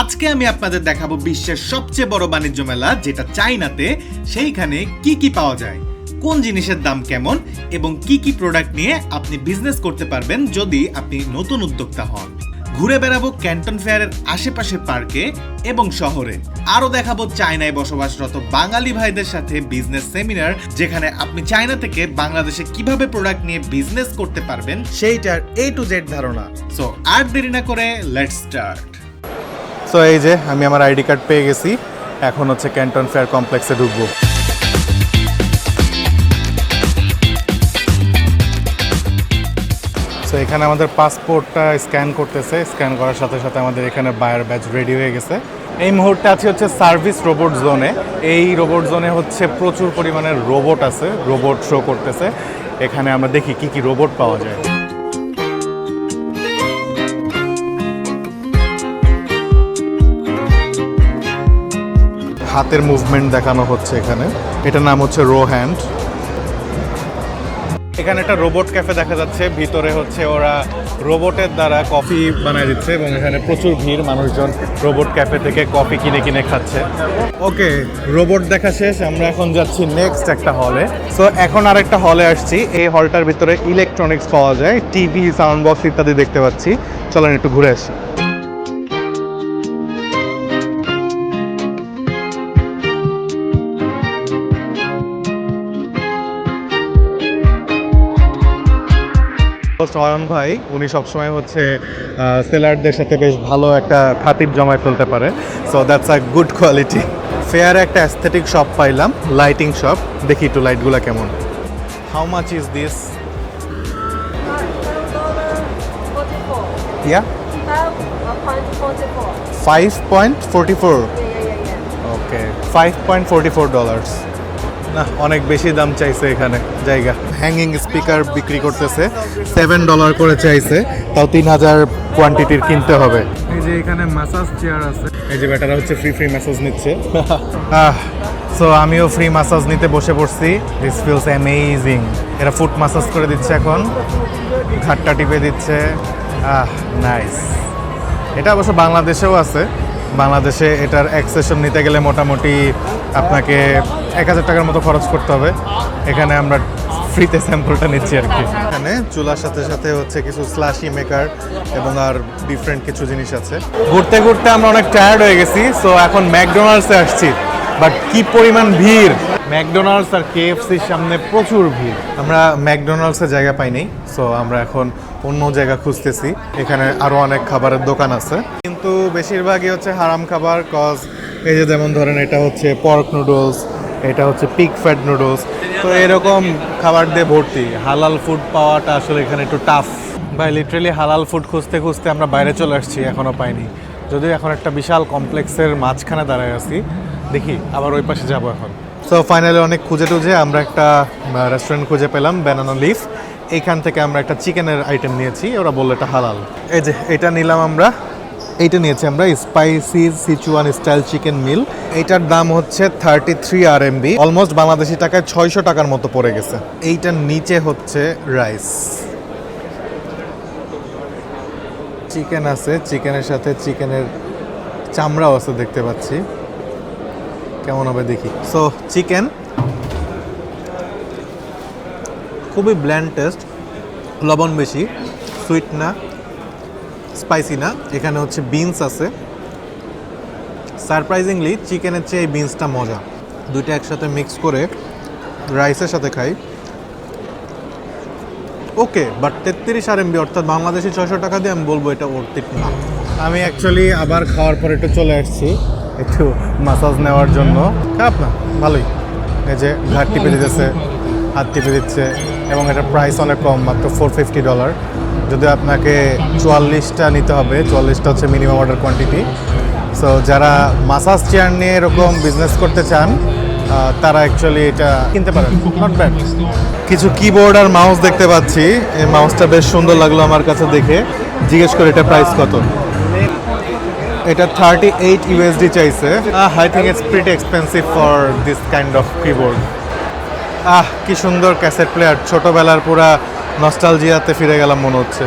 আজকে আমি আপনাদের দেখাবো বিশ্বের সবচেয়ে বড় বাণিজ্য মেলা, যেটা চাইনাতে, সেইখানে কি কি পাওয়া যায়, কোন জিনিসের দাম কেমন, এবং কি কি প্রোডাক্ট নিয়ে আপনি বিজনেস করতে পারবেন যদি আপনি নতুন উদ্যোক্তা হন। ঘুরে বেড়াবো ক্যান্টন ফেয়ারের আশেপাশে পার্কে এবং শহরে। আরও দেখাবো চায়নায় বসবাসরত বাঙালি ভাইদের সাথে বিজনেস সেমিনার যেখানে আপনি চায়না থেকে বাংলাদেশে কীভাবে প্রোডাক্ট নিয়ে বিজনেস করতে পারবেন, সেইটার এ টু জেড ধারণা। সো আর দেরি না করে লেটস স্টার্ট সো এই যে আমি আমার আইডি কার্ড পেয়ে গেছি। এখন হচ্ছে ক্যান্টন ফেয়ার কমপ্লেক্সে ঢুকবো। সো এখানে আমাদের পাসপোর্টটা স্ক্যান করতেছে। স্ক্যান করার সাথে সাথে আমাদের এখানে বায়ার ব্যাচ রেডি হয়ে গেছে। এই মুহূর্তে আছি হচ্ছে সার্ভিস রোবট জোনে এই রোবট জোনে হচ্ছে প্রচুর পরিমাণে রোবট আছে। রোবট শো করতেছে। এখানে আমরা দেখি কি কি রোবট পাওয়া যায়। হাতের মুভমেন্ট দেখানো হচ্ছে এখানে। এটার নাম হচ্ছে রো হ্যান্ড এখানে একটা রোবট ক্যাফে দেখা যাচ্ছে। ভিতরে হচ্ছে ওরা রোবটের দ্বারা কফি বানায় দিচ্ছে এবং এখানে প্রচুর ভিড়, মানুষজন রোবট ক্যাফে থেকে কফি কিনে কিনে খাচ্ছে। ওকে রোবট দেখা শেষ। আমরা এখন যাচ্ছি নেক্সট একটা হলে সো এখন আর একটা হলে আসছি। এই হলটার ভিতরে ইলেকট্রনিক্স পাওয়া যায় টিভি সাউন্ড বক্স ইত্যাদি দেখতে পাচ্ছি। চলেন একটু ঘুরে আসি। অয়ন ভাই উনি সবসময় হচ্ছে সেলারদের সাথে বেশ ভালো একটা খাতির জমায় ফেলতে পারে। So that's a good quality fair একটা অ্যাস্থেটিক শপ পাইলাম লাইটিং শপ দেখি একটু লাইটগুলো কেমন। How much is this yeah five point forty four okay five point forty four dollars না অনেক বেশি দাম চাইছে এখানে জায়গা। হ্যাঙ্গিং স্পিকার বিক্রি করতেছে সেভেন ডলার করে চাইছে তাও তিন হাজার কোয়ান্টিটির কিনতে হবে। এই যে এখানে ম্যাসাজ চেয়ার আছে। এই যে বেটারা হচ্ছে ফ্রি ফ্রি ম্যাসাজ নিচ্ছে। সো আমিও ফ্রি ম্যাসাজ নিতে বসে পড়ছি। দিস ফিলস অ্যামেজিং এরা ফুট ম্যাসাজ করে দিচ্ছে এখন। ঘাটটা টিপে দিচ্ছে। আহ নাইস এটা অবশ্য বাংলাদেশেও আছে। বাংলাদেশে এটার এক সেশন নিতে গেলে মোটামুটি আপনাকে এক হাজার টাকার মতো খরচ করতে হবে। এখানে আমরা ফ্রিতে স্যাম্পলটা নিচ্ছি আর কি। এখানে চুলার সাথে সাথে হচ্ছে কিছু স্লাশি মেকার এবং আর ডিফারেন্ট কিছু জিনিস আছে। ঘুরতে ঘুরতে আমরা অনেক টায়ার্ড হয়ে গেছি সো এখন ম্যাকডোনাল্ডসে আসছি। বাট কি পরিমাণ ভিড়! ম্যাকডোনাল্ডস আর কেএফসির সামনে প্রচুর ভিড়। আমরা ম্যাকডোনাল্ডসের জায়গা পাইনি সো আমরা এখন অন্য জায়গা খুঁজতেছি। এখানে আরও অনেক খাবারের দোকান আছে। কিন্তু বেশিরভাগই হচ্ছে হারাম খাবার কজ এই যে যেমন ধরেন এটা হচ্ছে পর্ক নুডলস এটা হচ্ছে পিক ফ্যাট নুডলস তো এরকম খাবার দিয়ে ভর্তি। হালাল ফুড পাওয়াটা আসলে এখানে একটু টাফ ভাই লিটারেলি হালাল ফুড খুঁজতে খুঁজতে আমরা বাইরে চলে আসছি এখনও পাইনি। যদিও এখন একটা বিশাল কমপ্লেক্সের মাঝখানে দাঁড়ায় আছি। দেখি, আবার ওই পাশে যাব এখন। সো ফাইনালি অনেক খুঁজে টুজে আমরা একটা রেস্টুরেন্ট খুঁজে পেলাম ব্যানানো লিফ এইখান থেকে আমরা একটা চিকেনের আইটেম নিয়েছি, ওরা বলল এটা হালাল। এই যে, এটা নিলাম আমরা। এইটা নিয়েছি আমরা spicy Sichuan style chicken meal এইটার দাম হচ্ছে thirty three R MB almost Bangladeshi টাকায় ছয়শো টাকার মতো পড়ে গেছে। এইটার নিচে হচ্ছে রাইস চিকেন আছে চিকেনের সাথে চিকেনের চামড়াও আছে দেখতে পাচ্ছি। কেমন হবে দেখি। সো চিকেন খুবই ব্ল্যান্ড টেস্ট লবণ বেশি সুইট না স্পাইসি না। এখানে হচ্ছে বিনস আছে। সারপ্রাইজিংলি চিকেনের চেয়ে এই বিনসটা মজা। দুইটা একসাথে মিক্স করে রাইসের সাথে খাই। ওকে বাট তেত্রিশ আর এমবি অর্থাৎ বাংলাদেশি ছয়শো টাকা দিয়ে আমি বলব এটা অর্থিক না। আমি অ্যাকচুয়ালি আবার খাওয়ার পর একটু চলে আসছি, একটু মাসাজ নেওয়ার জন্য। খারাপ না, ভালোই। এই যে ঘাট টিপে দিতেছে হাত টিপে দিচ্ছে। এবং এটার প্রাইস অনেক কম, মাত্র ফোর ফিফটি ডলার যদি আপনাকে চুয়াল্লিশটা নিতে হবে, চুয়াল্লিশটা হচ্ছে মিনিমাম অর্ডার কোয়ান্টিটি সো যারা মাসাজ চেয়ার নিয়ে এরকম বিজনেস করতে চান তারা অ্যাকচুয়ালি এটা কিনতে পারেন। নট ব্যাড কিছু কিবোর্ড আর মাউস দেখতে পাচ্ছি। এই মাউসটা বেশ সুন্দর লাগল আমার কাছে দেখে। জিজ্ঞেস করে, এটা প্রাইস কত? এটা থার্টি এইট ইউএসডি চাইছে। I think it's pretty expensive for this kind of keyboard ah, কি সুন্দর ক্যাসেট প্লেয়ার ছোটবেলার পুরা নস্টালজিয়াতে ফিরে গেলাম মনে হচ্ছে।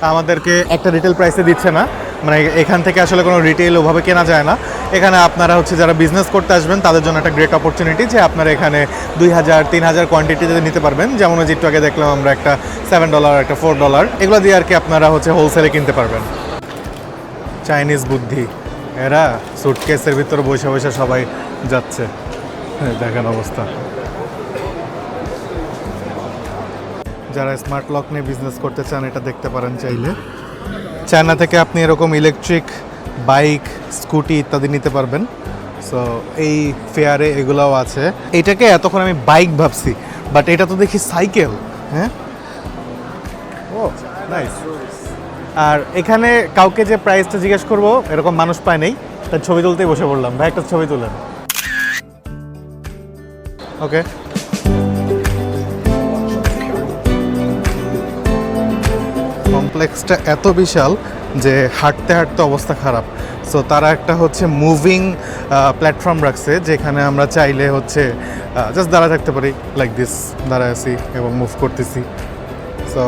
আমাদেরকে একটা রিটেল প্রাইসে দিচ্ছে না। মানে এখান থেকে আসলে কোনো রিটেল ওভাবে কেনা যায় না। এখানে আপনারা হচ্ছে যারা বিজনেস করতে আসবেন, তাদের জন্য একটা গ্রেট অপরচুনিটি যে আপনারা এখানে দুই হাজার, তিন হাজার কোয়ান্টিটিতে নিতে পারবেন। যেমন ওই যে একটু আগে দেখলাম আমরা একটা সেভেন ডলার একটা ফোর ডলার এগুলো দিয়ে আর কি আপনারা হচ্ছে হোলসেলে কিনতে পারবেন। চাইনিজ বুদ্ধি। এরা সুটকেসের ভিতরে বসে বসে সবাই যাচ্ছে। দেখেন অবস্থা। যারা স্মার্ট লক নিয়ে বিজনেস করতে চান, এটা দেখতে পারেন চাইলে। চায়না থেকে আপনি এরকম ইলেকট্রিক বাইক স্কুটি ইত্যাদি নিতে পারবেন। সো এই ফেয়ারে এগুলাও আছে। এটাকে এতক্ষণ আমি বাইক ভাবছি বাট এটা তো দেখি সাইকেল হ্যাঁ? ও নাইস আর এখানে কাউকে যে প্রাইসটা জিজ্ঞেস করব, এরকম মানুষ পায় নেই, তার ছবি তুলতেই বসে পড়লাম। ভাই, একটা ছবি তুলেন। ওকে কমপ্লেক্সটা এত বিশাল যে হাঁটতে হাঁটতে অবস্থা খারাপ। সো তারা একটা হচ্ছে মুভিং প্ল্যাটফর্ম রাখছে, যেখানে আমরা চাইলে হচ্ছে জাস্ট দাঁড়া থাকতে পারি লাইক দিস দাঁড়ায় আছি এবং মুভ করতেছি। সো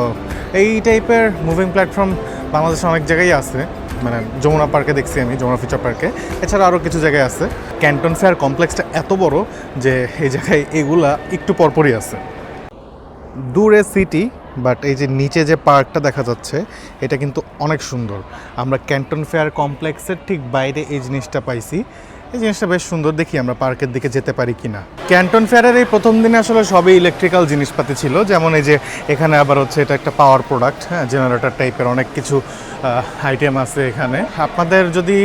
এই টাইপের মুভিং প্ল্যাটফর্ম বাংলাদেশে অনেক জায়গায় আছে। মানে যমুনা পার্কে দেখছি আমি, যমুনা ফিচার পার্কে এছাড়া আরও কিছু জায়গায় আছে। ক্যান্টন ফেয়ার কমপ্লেক্সটা এত বড় যে এই জায়গায় এগুলা একটু পরপরই আছে। দূরে সিটি বাট এই যে নিচে যে পার্কটা দেখা যাচ্ছে, এটা কিন্তু অনেক সুন্দর। আমরা ক্যান্টন ফেয়ার কমপ্লেক্সের ঠিক বাইরে এই জিনিসটা পাইছি। এই জিনিসটা বেশ সুন্দর দেখি আমরা পার্কের দিকে যেতে পারি কিনা। ক্যান্টন ফেয়ারের এই প্রথম দিনে আসলে সবই ইলেকট্রিক্যাল জিনিসপাতি ছিল। যেমন এই যে এখানে আবার হচ্ছে এটা একটা পাওয়ার প্রোডাক্ট হ্যাঁ জেনারেটর টাইপের অনেক কিছু আইটেম আছে এখানে। আপনাদের যদি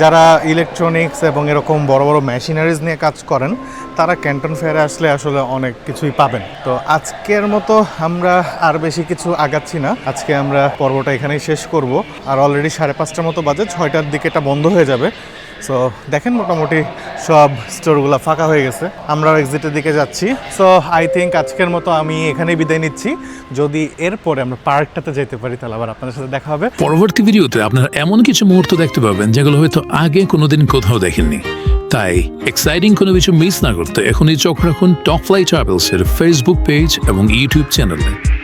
যারা ইলেকট্রনিক্স এবং এরকম বড় বড় মেশিনারিজ নিয়ে কাজ করেন, তারা ক্যান্টন ফেয়ারে আসলে আসলে অনেক কিছুই পাবেন। তো আজকের মতো আমরা আর বেশি কিছু আগাচ্ছি না। আজকে আমরা পর্বটা এখানেই শেষ করব। আর অলরেডি সাড়ে পাঁচটার মতো বাজে, ছয়টার দিকে এটা বন্ধ হয়ে যাবে। সো দেখেন মোটামুটি সব স্টোরগুলো ফাঁকা হয়ে গেছে। আমরা এক্সিটের দিকে যাচ্ছি। সো আই থিঙ্ক আজকের মতো আমি এখানেই বিদায় নিচ্ছি। যদি এরপরে আমরা পার্কটাতে যেতে পারি, তাহলে আবার আপনাদের সাথে দেখা হবে। পরবর্তী ভিডিওতে আপনারা এমন কিছু মুহূর্ত দেখতে পাবেন, যেগুলো হয়তো আগে কোনোদিন কোথাও দেখেননি। তাই এক্সাইটিং কোনো কিছু মিস না করতে এখনই চোখ রাখুন টপ ফ্লাই ট্রাভেলসের ফেসবুক পেজ এবং ইউটিউব চ্যানেলে